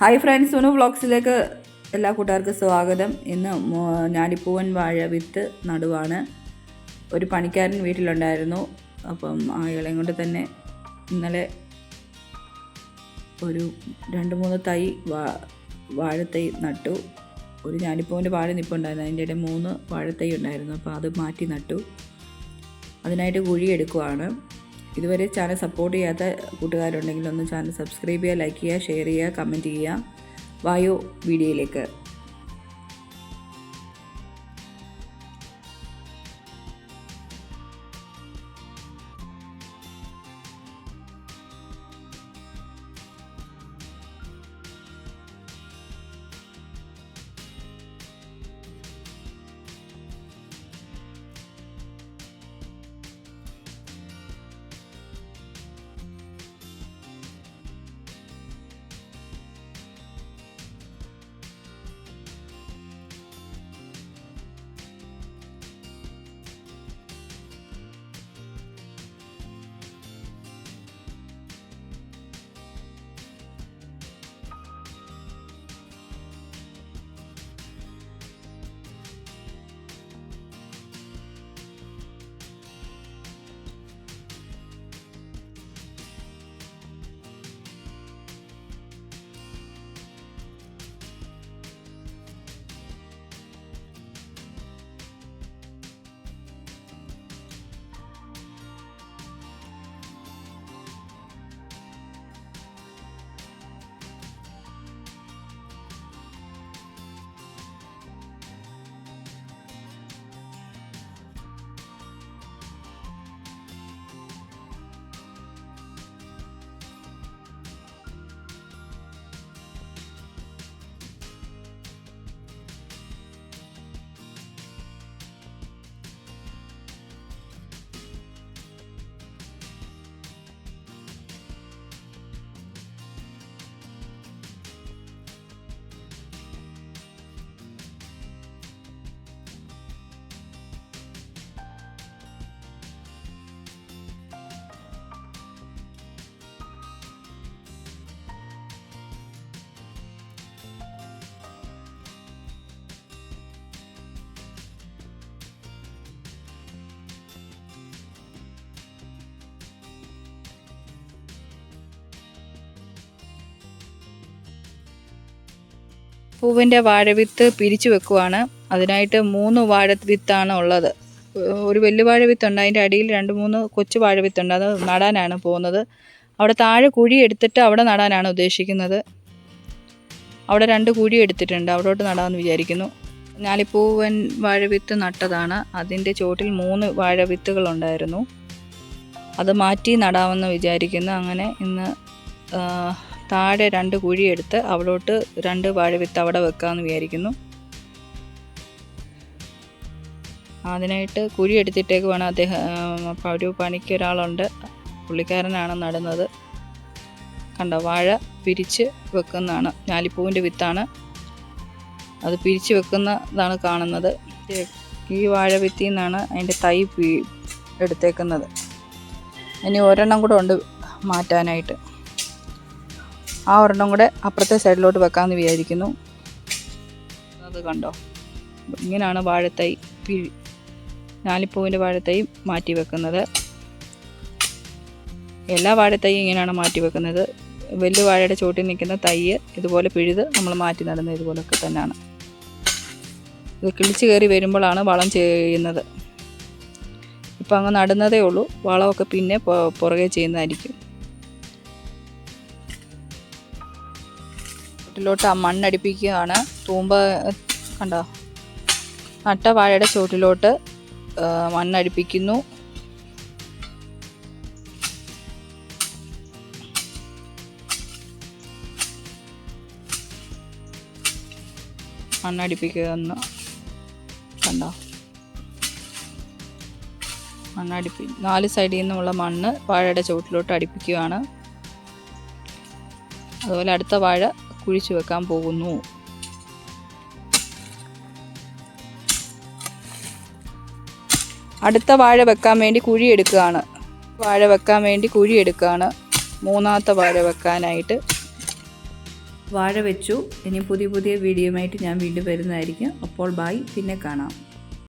Hi friends Sunu വ്ളോഗ്സിലേക്ക് എല്ലാ കൂട്ടുകാർക്കും സ്വാഗതം. ഇന്ന് ഞാലിപ്പൂവൻ വാഴ വിത്ത് നടുവാണ്. ഒരു പണിക്കാരൻ വീട്ടിലുണ്ടായിരുന്നു. അപ്പം അയാളെയും കൊണ്ട് തന്നെ ഇന്നലെ ഒരു രണ്ട് മൂന്ന് തൈ വാ വാഴത്തൈ നട്ടു. ഒരു ഞാലിപ്പൂവിന്റെ വാഴ നിൽപ്പുണ്ടായിരുന്നു അതിന്റെ ഇടയിൽ മൂന്ന് വാഴത്തൈ ഉണ്ടായിരുന്നു. അപ്പോൾ അത് മാറ്റി നട്ടു. അതിനായിട്ട് കുഴി എടുക്കുവാണ്. ഇതുവരെ ചാനൽ സപ്പോർട്ട് ചെയ്യാത്ത കൂട്ടുകാരുണ്ടെങ്കിൽ ഒന്ന് ചാനൽ സബ്സ്ക്രൈബ് ചെയ്യുക ലൈക്ക് ചെയ്യുക ഷെയർ ചെയ്യുക കമന്റ് ചെയ്യുക. വായോ വീഡിയോയിലേക്ക്. പൂവിന്റെ വാഴവിത്ത് പിരിച്ചു വെക്കുവാണ്. അതിനായിട്ട് മൂന്ന് വാഴ വിത്താണ് ഉള്ളത്. ഒരു വലിയ വാഴ വിത്തുണ്ട് അതിന്റെ അടിയിൽ രണ്ട് മൂന്ന് കൊച്ചു വാഴ വിത്തുണ്ട് അത് നടാനാണ് പോകുന്നത്. അവിടെ താഴെ കുഴി എടുത്തിട്ട് അവിടെ നടാനാണ് ഉദ്ദേശിക്കുന്നത്. അവിടെ രണ്ട് കുഴി എടുത്തിട്ടുണ്ട്. അവിടോട്ട് നടാമെന്ന് വിചാരിക്കുന്നു. ഞാലിപ്പൂവൻ വാഴവിത്ത് നട്ടതാണ്. അതിന്റെ ചോട്ടിൽ മൂന്ന് വാഴവിത്തുകളുണ്ടായിരുന്നു അത് മാറ്റി നടാമെന്ന് വിചാരിക്കുന്നു. അങ്ങനെ ഇന്ന് താഴെ രണ്ട് കുഴി എടുത്ത് അവിടോട്ട് രണ്ട് വാഴവിത്ത് അവിടെ വെക്കാമെന്ന് വിചാരിക്കുന്നു. അതിനായിട്ട് കുഴി എടുത്തിട്ടേക്ക് വേണം അദ്ദേഹം ഒരു പണിക്ക് ഒരാളുണ്ട്. പുള്ളിക്കാരനാണ് നടുന്നത്. കണ്ടോ വാഴ പിരിച്ച് വെക്കുന്നതാണ്. ഞാലിപ്പൂവിന്റെ വിത്താണ്. അത് പിരിച്ച് വെക്കുന്നതാണ് കാണുന്നത്. ഈ വാഴ വിത്തിൽ നിന്നാണ് അതിന്റെ തൈ എടുത്തേക്കുന്നത്. ഇനി ഒരെണ്ണം കൂടെ ഉണ്ട് മാറ്റാനായിട്ട്. ആ ഒരെണ്ണം കൂടെ അപ്പുറത്തെ സൈഡിലോട്ട് വെക്കാമെന്ന് വിചാരിക്കുന്നു. അത് കണ്ടോ? ഇങ്ങനെയാണ് വാഴത്തൈ പിഴി ഞാലിപ്പൂവിന്റെ വാഴത്തൈ മാറ്റി വെക്കുന്നത്. എല്ലാ വാഴത്തൈ ഇങ്ങനെയാണ് മാറ്റി വെക്കുന്നത്. വലിയ വാഴയുടെ ചോട്ടിൽ നിൽക്കുന്ന തൈ ഇതുപോലെ പിഴുത് നമ്മൾ മാറ്റി നടുന്നത് ഇതുപോലൊക്കെ തന്നെയാണ്. ഇത് കിളിച്ച് കയറി വരുമ്പോഴാണ് വളം ചെയ്യുന്നത്. ഇപ്പം അങ്ങ് നടുന്നതേ ഉള്ളൂ. വളമൊക്കെ പിന്നെ പുറകെ ചെയ്യുന്നതായിരിക്കും. ചോട്ടിലോട്ട് ആ മണ്ണടിപ്പിക്കുകയാണ്. തൂമ്പ കണ്ടോ? നട്ട വാഴയുടെ ചോട്ടിലോട്ട് മണ്ണടിപ്പിക്കുന്നു. മണ്ണടിപ്പിക്കുക എന്ന് കണ്ടോ? മണ്ണടിപ്പി നാല് സൈഡിൽ നിന്നുമുള്ള മണ്ണ് വാഴയുടെ ചുവട്ടിലോട്ട് അടിപ്പിക്കുകയാണ്. അതുപോലെ അടുത്ത വാഴ കുഴിച്ചു വെക്കാൻ പോകുന്നു. അടുത്ത വാഴ വെക്കാൻ വേണ്ടി കുഴി എടുക്കുകയാണ്. വാഴ വെക്കാൻ വേണ്ടി കുഴി എടുക്കുകയാണ്. മൂന്നാമത്തെ വാഴ വെക്കാനായിട്ട് വാഴ വെച്ചു. ഇനി പുതിയ പുതിയ വീഡിയോയുമായിട്ട് ഞാൻ വീണ്ടും വരുന്നതായിരിക്കും. അപ്പോൾ ബായ് പിന്നെ കാണാം.